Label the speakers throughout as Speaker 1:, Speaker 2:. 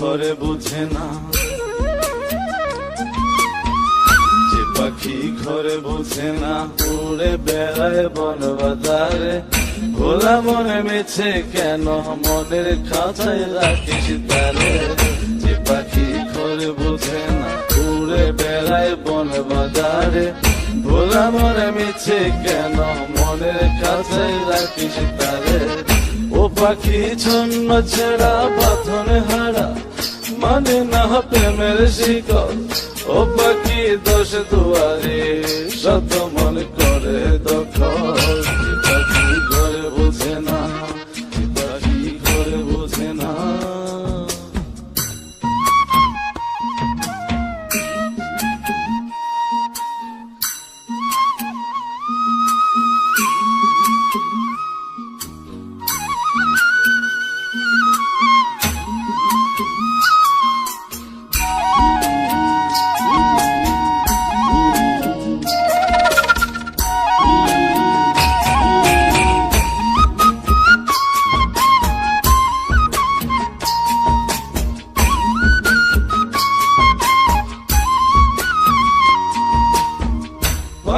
Speaker 1: ঘরে বোঝে না পাখি ঘরে বোঝে না, উড়ে বেড়ায় বন বাজারে ভোলা মনে মেছে কেন মনের খাঁচায় রাখিস তারে। যে পাখি ঘরে বোঝে না, উড়ে বেড়ায় বন বাজারে ভোলা মনে মেছে কেন মনের খাঁচায় রাখিস তারে। ও পাখি ছন্ন ছেড়া পাথনে হারা মানে না প্রেমের শিকল। ও পাখি দোষ দুয়ারে শত মন করে দখল।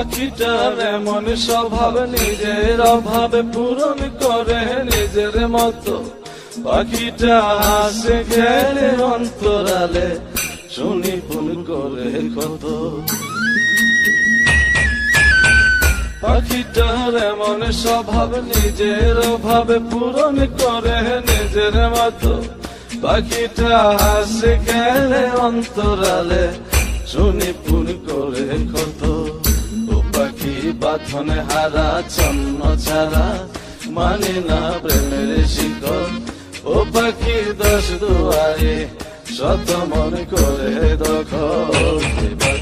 Speaker 1: পাখিটার এমন স্বভাব নিজের অভাবে পূরণ করে নিজের মতো। পাখিটা হাসে গেলে অন্তরালে, শুনি ফুল করে কত। পাখিটার এমন স্বভাব নিজের অভাবে পূরণ করে নিজের মতো। পাখিটা হাসে গেলে অন্তরালে, শুনি ফুল করে কত। বাঁধনে হারা, ছন্ন ছাড়া মানে না প্রেমের শিকল। ও পাখি দশ দুয়ারে শত মন করে দখল।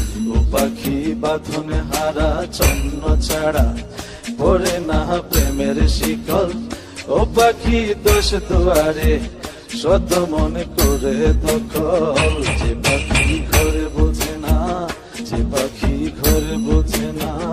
Speaker 1: পাখি বাঁধনে হারা, চন্ন ছাড়া পড়ে না প্রেমের শিকল। ও পাখি দোষ দুয়ারে শত মনে করে দখল। যে পাখি ঘরে বোঝে না, যে পাখি ঘরে বোঝে না।